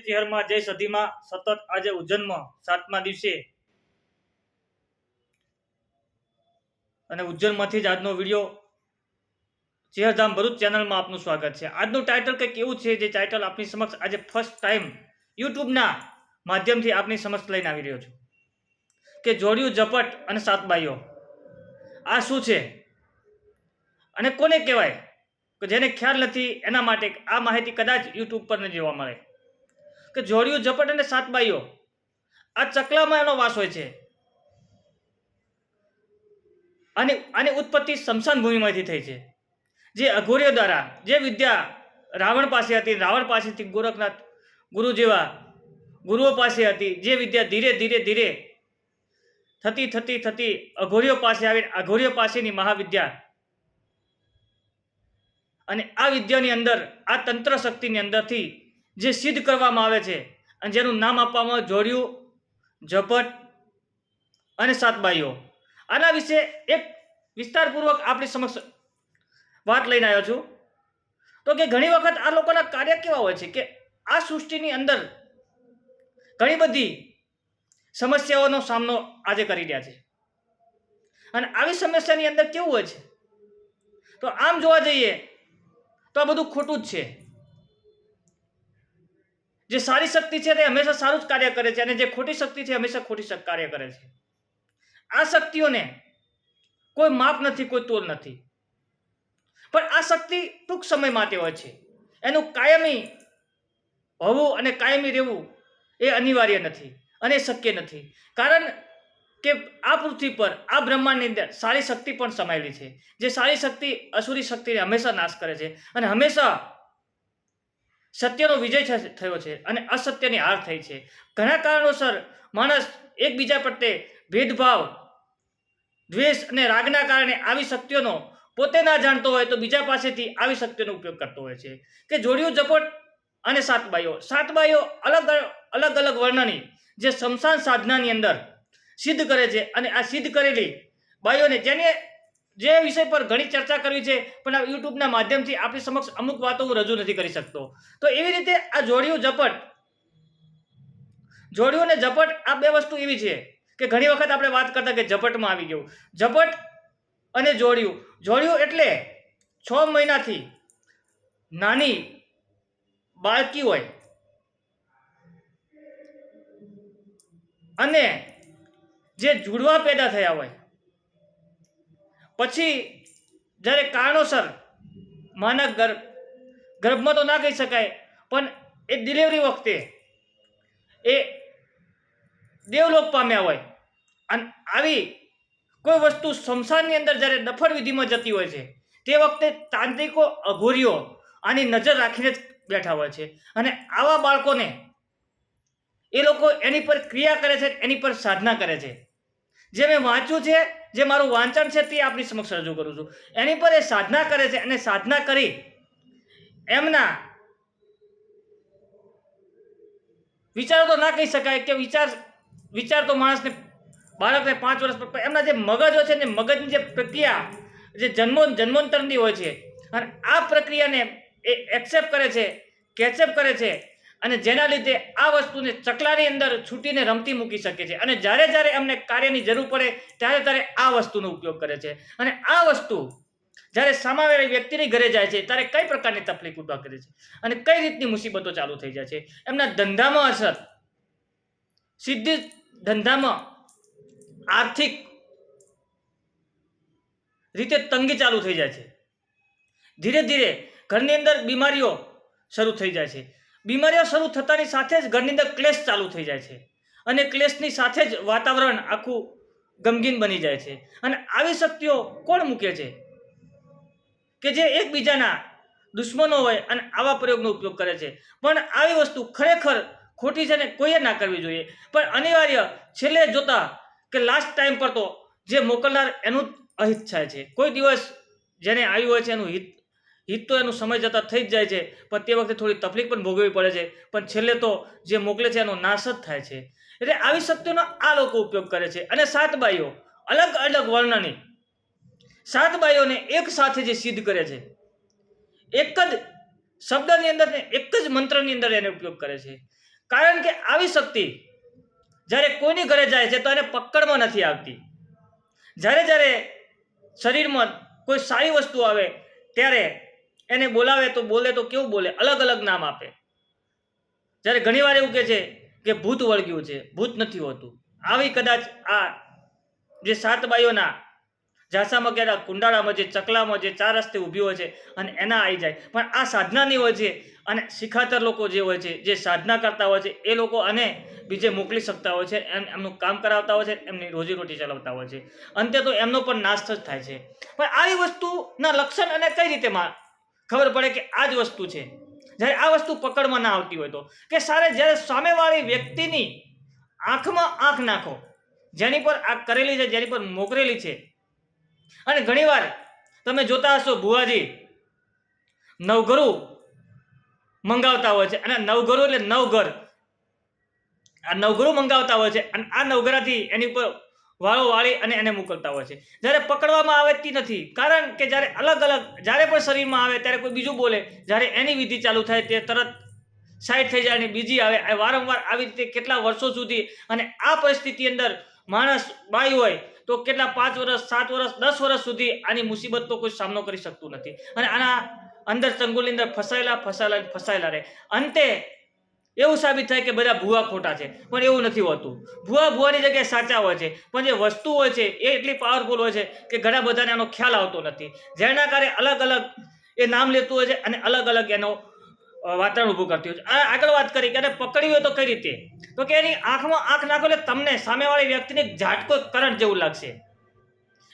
ચેહરમાં જય સદીમાં સતત આજે ઉજ્જૈનમાં સાતમા દિવસે. અને ઉજ્જૈનમાંથી જ આજનો વીડિયો ચેહરધામ ભરૂચ ચેનલમાં આપનું સ્વાગત છે. આજનું ટાઇટલ કંઈક એવું છે જે ટાઇટલ આપની સમક્ષ આજે ફર્સ્ટ ટાઈમ યુટ્યુબના માધ્યમથી આપની સમક્ષ લઈને આવી રહ્યો છું. કે જોડિયું, ઝપટ અને સાતબાઈઓ આ શું છે? અને કોને કહેવાય? કે જેને ખ્યાલ નથી, એના માટે આ માહિતી કદાચ યુટ્યુબ પર ન જોવા મળે. કે જોડિયું ઝપટ અને સાત બાઈઓ. આ ચકલામાં એનો વાસ હોય છે. અને આની ઉત્પત્તિ સ્મશાન ભૂમિમાંથી થઈ છે. જે અઘોરીઓ દ્વારા, જે વિદ્યા રાવણ પાસે હતી, રાવણ પાસેથી ગોરખનાથ ગુરુ જેવા ગુરુઓ પાસે હતી, જે વિદ્યા ધીરે ધીરે ધીરે થતી થતી થતી અઘોરીઓ પાસે આવીને, અઘોરીઓ પાસેની મહાવિદ્યા અને આ વિદ્યાની અંદર, આ તંત્ર શક્તિની અંદરથી જે સિદ્ધ કરવામાં આવે છે અને જેનું નામ આપવામાં જોડ્યું, ઝપટ અને સાતબાઈઓ આના વિશે એક વિસ્તારપૂર્વક આપણી સમક્ષ વાત લઈને આવ્યો છું. તો કે ઘણી વખત આ લોકોના કાર્ય કેવા હોય છે કે આ સૃષ્ટિની અંદર ઘણી બધી સમસ્યાઓનો સામનો આજે કરી રહ્યા છે. અને આવી સમસ્યાની અંદર કેવું હોય છે? તો આમ જોવા જઈએ તો આ બધું ખોટું જ છે. જે સારી શક્તિ છે તે હંમેશા સારું જ કાર્ય કરે છે અને જે ખોટી શક્તિ છે હંમેશા ખોટી કાર્ય કરે છે. આ શક્તિઓને કોઈ માપ નથી, કોઈ તોલ નથી. પણ આ શક્તિ ટૂંક સમય માટે હોય છે. એનું કાયમી હોવું અને કાયમી રહેવું એ અનિવાર્ય નથી અને શક્ય નથી. કારણ કે આ પૃથ્વી પર, આ બ્રહ્માંડની અંદર સારી શક્તિ પણ સમાયેલી છે. જે સારી શક્તિ અસુરી શક્તિને હંમેશા નાશ કરે છે અને હંમેશા સત્યનો વિજય થયો છે અને અસત્યની હાર થઈ છે. ઘણા કારણોસર માણસ એકબીજા પ્રત્યે ભેદભાવ, દ્વેષ અને રાગના કારણે આવી શક્તિઓનો પોતે ના જાણતો હોય તો બીજા પાસેથી આવી શક્તિઓનો ઉપયોગ કરતો હોય છે. કે જોડિયું, ઝપટ અને સાતબાઈઓ સાતબાઈઓ અલગ અલગ અલગ વર્ણની જે શમશાન સાધનાની અંદર સિદ્ધ કરે છે અને આ સિદ્ધ કરેલી બાઈઓને જેને જે વિષય પર ઘણી ચર્ચા કરવી છે, પણ આ યુટ્યુબના માધ્યમથી આપણી સમક્ષ અમુક વાતો હું રજૂ નથી કરી શકતો. તો એવી રીતે આ જોડિયું ઝપટ, જોડિયું અને ઝપટ આ બે વસ્તુ એવી છે કે ઘણી વખત આપણે વાત કરતા કે ઝપટમાં આવી ગયું. ઝપટ અને જોડિયું. જોડિયું એટલે છ મહિનાથી નાની બાળકી હોય અને જે જુડવા પેદા થયા હોય પછી જ્યારે કારણોસર માના ગર્ભ, ગર્ભમાં તો ના કહી શકાય, પણ એ ડિલિવરી વખતે એ દેવલોક પામ્યા હોય અને આવી કોઈ વસ્તુ શમશાનની અંદર જ્યારે દફન વિધિમાં જતી હોય છે, તે વખતે તાંત્રિકો અઘોરીઓ આની નજર રાખીને જ બેઠા હોય છે. અને આવા બાળકોને એ લોકો એની પર ક્રિયા કરે છે એની પર સાધના કરે છે. જે મેં વાંચ્યું છે જે મારું વાંચન છે તે આપની સમક્ષ રજૂ કરું છું. એની પર એ સાધના કરે છે અને સાધના કરી એમના વિચારો તો ના કહી શકાય કે વિચાર વિચાર તો માણસને બાળકને પાંચ વર્ષ પર એમના જે મગજો છે ને મગજની જે પ્રક્રિયા જે જન્મો જન્મોંતરની હોય છે અને આ પ્રક્રિયાને એ એક્સેપ્ટ કરે છે કેચઅપ કરે છે અને જેના લીધે આ વસ્તુને ચકલાની અંદર છૂટીને રમતી મૂકી શકે છે. અને જ્યારે જ્યારે એમને કાર્યની જરૂર પડે, ત્યારે ત્યારે આ વસ્તુનો ઉપયોગ કરે છે. અને આ વસ્તુ જ્યારે સામાવેલી વ્યક્તિની ઘરે જાય છે, ત્યારે કઈ પ્રકારની તકલીફ ઊભા કરે છે? અને કઈ રીતની મુસીબતો ચાલુ થઈ જાય છે? એમના ધંધામાં અસર, સીધી ધંધામાં આર્થિક રીતે તંગી ચાલુ થઈ જાય છે. ધીરે ધીરે ઘરની અંદર બીમારીઓ શરૂ થઈ જાય છે. બીમારીઓ શરૂ થતાની સાથે જ ઘરની અંદર ક્લેશ ચાલુ થઈ જાય છે. અને ક્લેશની સાથે જ વાતાવરણ આખું ગમગીન બની જાય છે. અને આવી શક્તિઓ કોણ મૂકે છે? કે જે એકબીજાના દુશ્મનો હોય અને આવા પ્રયોગનો ઉપયોગ કરે છે. પણ આવી વસ્તુ ખરેખર ખોટી છે ને કોઈએ ના કરવી જોઈએ. પણ અનિવાર્ય છેલ્લે જોતા કે લાસ્ટ ટાઈમ પર તો જે મોકલનાર એનું જ અહિત થાય છે. કોઈ દિવસ જેને આવ્યું હોય છે એનું હિત હિત તો એનું સમય જતાં થઈ જ જાય છે, પણ તે વખતે થોડી તકલીફ પણ ભોગવવી પડે છે. પણ છેલ્લે તો જે મોકલે છે એનો નાશ જ થાય છે. એટલે આવી શક્તિઓનો આ લોકો ઉપયોગ કરે છે. અને સાત બાઈઓ અલગ અલગ વર્ણની. સાત બાઈઓને એક સાથે જે સિદ્ધ કરે છે, એક જ શબ્દની અંદર એક જ મંત્રની અંદર એને ઉપયોગ કરે છે. કારણ કે આવી શક્તિ જ્યારે કોઈની ઘરે જાય છે તો એને પકડમાં નથી આવતી. જ્યારે જ્યારે શરીરમાં કોઈ સારી વસ્તુ આવે, ત્યારે એને બોલાવે તો બોલે તો કેવું બોલે? અલગ અલગ નામ આપે. જ્યારે ઘણીવાર એવું કહે છે કે ભૂત વળગ્યું છે, ભૂત નથી હોતું. આવી કદાચ આ જે સાત બાઈઓના ઝાંસામાં ક્યારે કુંડાળામાં જે, ચકલામાં જે ચાર રસ્તે ઊભી હોય છે અને એના આવી જાય. પણ આ સાધનાની હોય છે અને શિખાતર લોકો જે હોય છે, જે સાધના કરતા હોય છે, એ લોકો અને બીજે મોકલી શકતા હોય છે, એમ એમનું કામ કરાવતા હોય છે, એમની રોજીરોટી ચલાવતા હોય છે. અંતે તો એમનો પણ નાશ જ થાય છે. પણ આવી વસ્તુના લક્ષણ અને કઈ રીતે ખબર પડે કે આ જ વસ્તુ છે. જ્યારે આ વસ્તુ પકડમાં ના આવતી હોય તો. કે સારે જ્યારે સામેવાળી વ્યક્તિની આંખમાં આંખ નાખો, જેની પર આ કરેલી છે, જેની પર મોકરેલી છે. અને ઘણીવાર તમે જોતા હશો ભુવાજી, નવઘરું મંગાવતા હોય છે. અને નવઘરું એટલે નવઘર. આ નવઘરું મંગાવતા હોય છે. અને આ નવઘરાથી એની ઉપર વાળો વાળી અને એને મોકલતા હોય છે. જ્યારે પકડવામાં આવતી નથી, કારણ કે જ્યારે અલગ અલગ, જ્યારે પણ શરીરમાં આવે, ત્યારે કોઈ બીજું બોલે, જ્યારે એની વિધિ ચાલુ થાય, તે તરત સાઈડ થઈ જાય અને બીજી આવે, આ વારંવાર આવી રીતે કેટલા વર્ષો સુધી અને આ પરિસ્થિતિ અંદર માણસ બાઈ હોય, તો કેટલા પાંચ વર્ષ, સાત વર્ષ, દસ વર્ષ સુધી આની મુસીબતનો કોઈ સામનો કરી શકતું નથી. અને આના અંદર ચંગુલની અંદર ફસાયેલા ફસાયેલા ફસાયેલા રહે. અંતે એવું સાબિત થાય કે બધા ભૂવા ખોટા છે, પણ એવું નથી હોતું. ભૂવા ભૂવાની જગ્યાએ સાચા હોય છે, પણ જે વસ્તુ હોય છે, એ એટલી પાવરફુલ હોય છે કે ઘણા બધાને એનો ખ્યાલ આવતો નથી. જેના કારણે અલગ અલગ એ નામ લેતું હોય છે અને અલગ અલગ એનો વાતાવરણ ઊભું કરતી હોય છે. આગળ વાત કરી કે પકડવી પકડી હોય તો કઈ રીતે? તો કે એની આંખમાં આંખ નાખો એટલે તમને સામેવાળી વ્યક્તિને ઝાટકો કરંટ જેવું લાગશે.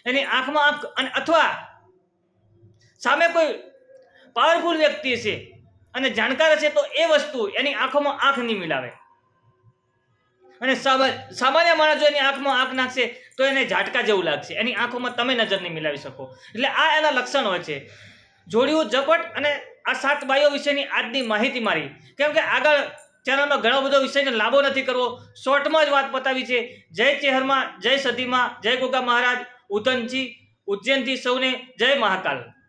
એની આંખમાં આંખ અને અથવા સામે કોઈ પાવરફુલ વ્યક્તિ છે અને જાણકાર છે તો એ વસ્તુ એની આંખોમાં આંખ નહીં મિલાવે. અને સામા- સામાન્ય માણસ જો એની આંખમાં આંખ નાખશે તો એને ઝાટકા જેવું લાગશે. એની આંખોમાં તમે નજર નહીં મિલાવી શકો. એટલે આ એના લક્ષણ હોય છે. જોડિયું, ઝપટ અને આ સાત બાઈઓ વિશેની આજની માહિતી મારી. કેમ કે આગળ ચેનલમાં ઘણો બધો વિષયને લાભો નથી કરવો. શોર્ટમાં જ વાત બતાવી છે. જય ચેહરમાં, જય સદીમાં જય ગોગા મહારાજ, ઉધનજી, ઉજ્જૈનથી સૌને જય મહાકાલ.